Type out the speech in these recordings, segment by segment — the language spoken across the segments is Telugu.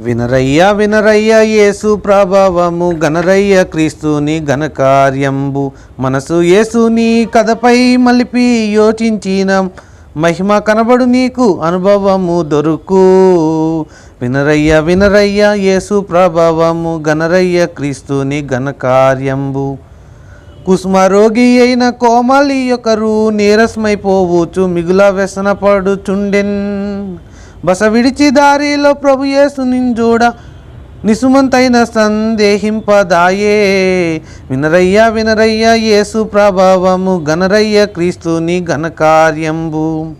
వినరయ్య వినరయ్య యేసు ప్రభావము గనరయ్య క్రీస్తుని ఘనకార్యంబు. మనసు యేసుని కథపై మలిపి యోచించిన మహిమ కనబడు నీకు అనుభవము దొరుకు. వినరయ్య వినరయ్య యేసు ప్రభావము గనరయ్య క్రీస్తుని ఘనకార్యంబు. కుసుమరోగి అయిన కోమలి ఒకరు నీరసమైపోవచ్చు మిగుల వ్యసనపడుచుండెన్ బస విడిచి దారిలో ప్రభు యేసుని చూడ నిసుమంతైన సందేహింపదాయే. వినరయ్య వినరయ్య యేసు ప్రభావము గనరయ్య క్రీస్తుని ఘనకార్యంబు.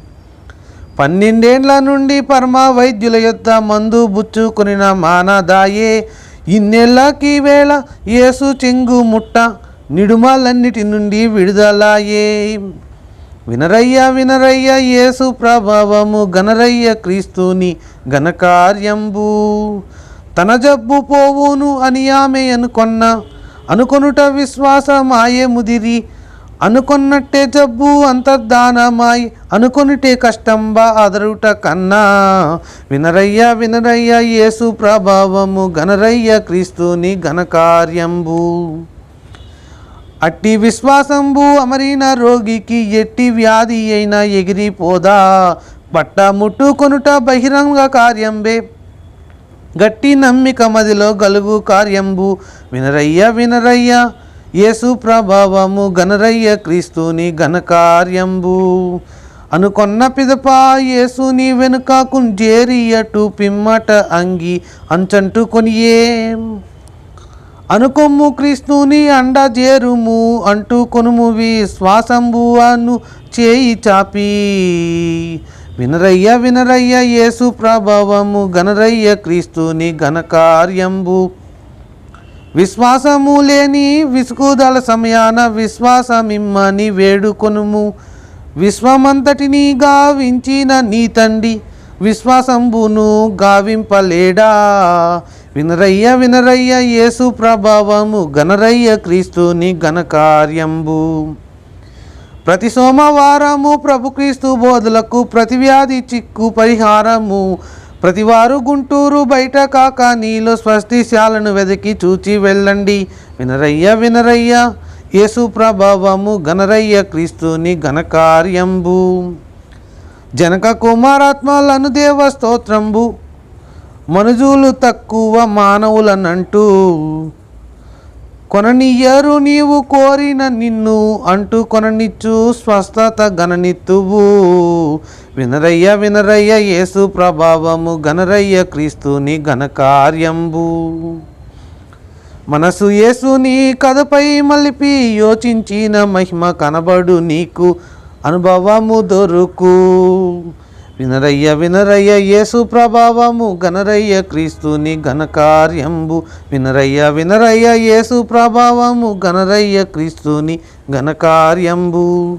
పన్నెండేండ్ల నుండి పరమ వైద్యుల యొద్ద మందు బుచ్చుకొనిన మానదాయే. ఇన్నేళ్ళకి వేళ యేసు చెంగు ముట్ట నిడుమలన్నిటి నుండి విడుదలాయే. వినరయ్య వినరయ్య యేసు ప్రభావము గనరయ్య క్రీస్తుని ఘనకార్యంబు. తన జబ్బు పోవును అని ఆమె అనుకొన్న అనుకొనుట విశ్వాసమాయే ముదిరి అనుకొన్నట్టే జబ్బు అంతర్ధానమాయి అనుకొనిటే కష్టంబా అదరుట కన్నా. వినరయ్య వినరయ్య యేసు ప్రభావము గనరయ్య క్రీస్తుని ఘనకార్యంబు. అట్టి విశ్వాసంబు అమరిన రోగికి ఎట్టి వ్యాధి అయినా ఎగిరిపోదా? పట్ట ముట్టుకొనుట బహిరంగ కార్యంబే. గట్టి నమ్మిక మదిలో గలుగు కార్యంబు. వినరయ్య వినరయ్య యేసు ప్రభావము గనరయ్య క్రీస్తుని ఘనకార్యంబు అనుకొన్న పిదప యేసుని వెనుక కుంజేరియటు పిమ్మట అంగి అంచంటు కొనియే. అనుకొమ్ము క్రీస్తుని అండ చేరుము అంటూ కొనుమువి విశ్వాసంబు అను చేయి చాపి. వినరయ్య వినరయ్య యేసు ప్రభావము గనరయ్య క్రీస్తుని ఘనకార్యంబు విశ్వాసము లేని విసుగుదల సమయాన విశ్వాసమిమ్మని వేడుకొనుము. విశ్వమంతటిని గావించిన నీ తండ్రి విశ్వాసంబును గావింపలేడా? వినరయ్య వినరయ్య యేసు ప్రభావము గణరయ్య క్రీస్తుని ఘనకార్యంబు. ప్రతి సోమవారము ప్రభు క్రీస్తు బోధలకు ప్రతి వ్యాధి చిక్కు పరిహారము. ప్రతివారు గుంటూరు బయట కాక నీలో స్వస్తిశాలను వెతికి చూచి వెళ్ళండి. వినరయ్య వినరయ్య యేసు ప్రభావము గణరయ్య క్రీస్తుని ఘనకార్యంబు. జనక కుమారాత్మలను దేవ స్తోత్రంబు. మనుజులు తక్కువ మానవులనంటూ కొననియ్యరు నీవు కోరిన నిన్ను అంటూ కొననిచ్చు స్వస్థత గణనిత్తువు. వినరయ్య వినరయ్య యేసు ప్రభావము గణరయ్య క్రీస్తుని ఘనకార్యంబు. మనసు యేసుని కథపై మలిపి యోచించిన మహిమ కనబడు నీకు అనుభవము దొరుకు. వినరయ్య వినరయ్య యేసు ప్రభావము. గణరయ్య క్రీస్తుని ఘనకార్యంబు. వినరయ్య వినరయ్య యేసు ప్రభావము. గణరయ్య క్రీస్తుని ఘనకార్యంబు.